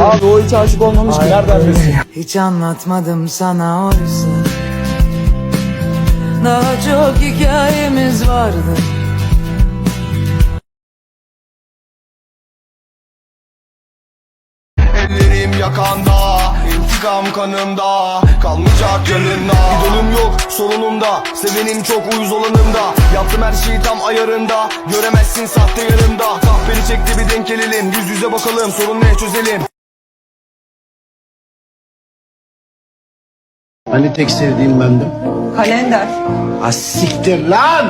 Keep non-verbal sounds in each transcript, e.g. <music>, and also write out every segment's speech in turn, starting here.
Abi o hiç aşık olmamış ki. Nereden bilsin? Hiç anlatmadım sana oysa. Daha çok hikayemiz vardı. Ellerim yakanda intikam kanımda Kalmayacak yanında İdolüm yok sorunumda Sevenim çok uyuz olanımda. Yaptım her şeyi tam ayarında Göremezsin sahte yanımda. Kahveli çekti bir denk gelelim Yüz yüze bakalım sorun ne çözelim Hani tek sevdiğim bendim? Kalender. Ha siktir lan!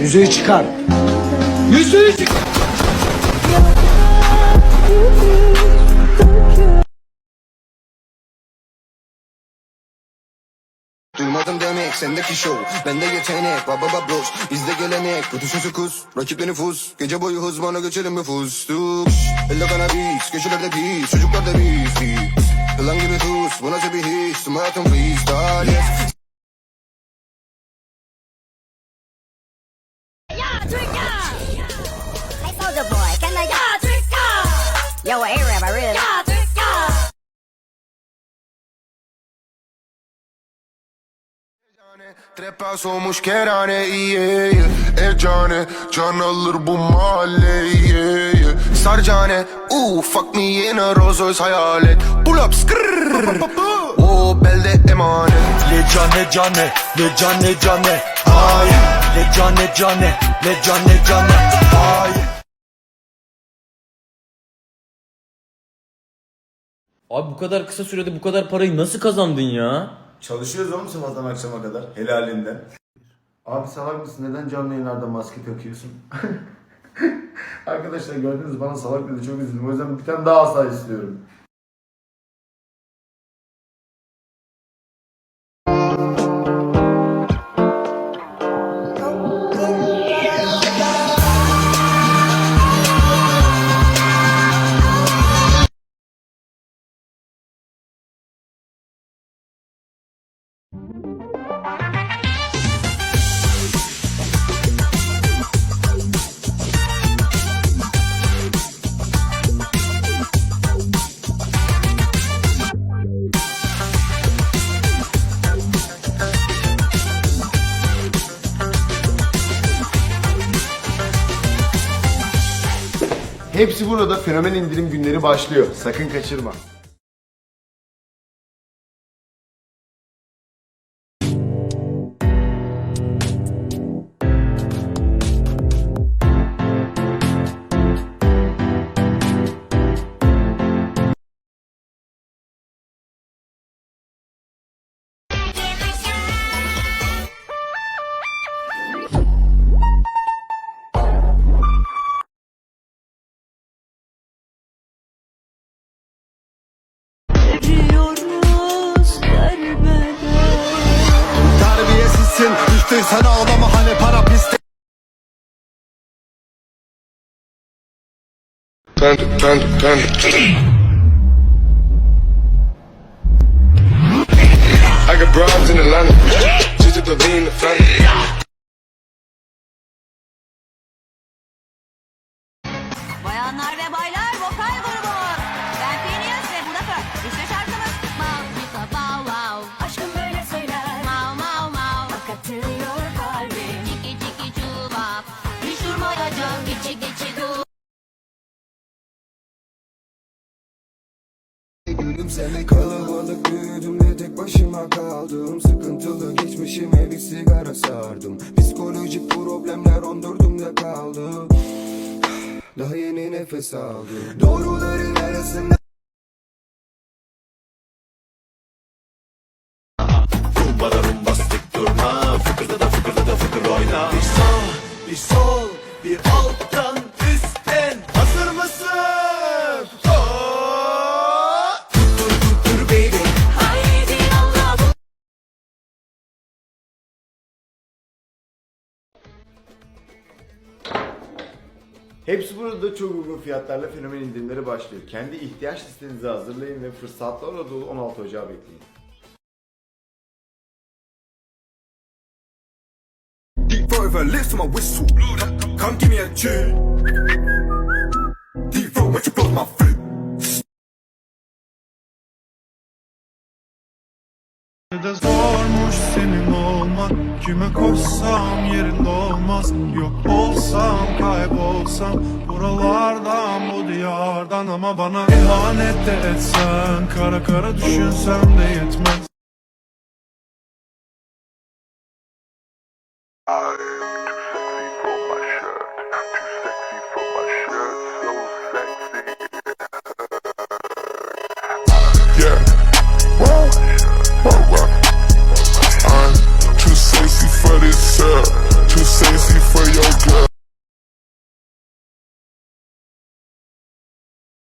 Yüzüğü çıkar. Yüzüğü çıkar. Demek sendeki show. Bende yetenek baba baba bros Bizde gelenek kötü sözü kus Rakipte nüfus Gece boyu hız bana geçelim nüfus Tuk Elle kanabis Köşelerde pis Çocuklar da biz biz. Yılan gibi tuz Bu nasıl bir Tüm hayatım freestyle Trap olmuş kerane iye E cane can alır bu mahalle iye Sarcane Ooh fuck me in a Rolls hayalet. Pull up skrrr O belde emanet. Le cane cane, le cane cane. Ay, le cane cane, le cane cane. Ay. Abi bu kadar kısa sürede bu kadar parayı nasıl kazandın ya? Çalışıyoruz oğlum sabahtan akşama kadar helalinden. Abi salak mısın? Neden canlı yayınlarda maske takıyorsun? <laughs> Arkadaşlar gördünüz bana salak dedi çok üzüldüm. O yüzden bir tane daha asla istiyorum. Hepsi burada fenomen indirim günleri başlıyor. Sakın kaçırma. Düştün sen ağlama hani para piste Panda, panda, panda. I got broads in Atlanta, just to the lean, the family. Bayanlar ve Gülümseme kalabalık büyüdüm de tek başıma kaldım. Sıkıntılı geçmişime bir sigara sardım. Psikolojik problemler ondurdum da kaldı Daha yeni nefes aldım. Doğruların arasında Rumbada rumbastik durma. Fıkırda da fıkırda da fıkır oyna. Bir sağ, bir sol, bir alttan Hepsi burada çok uygun fiyatlarla fenomen indirimleri başlıyor. Kendi ihtiyaç listenizi hazırlayın ve fırsatlarla dolu 16 Ocağı bekleyin. Deep de zormuş senin olmak Kime koşsam yerinde olmaz. Yok olsam kaybolsam Buralardan bu diyardan. Ama bana ihanet de etsen Kara kara düşünsem de yetmez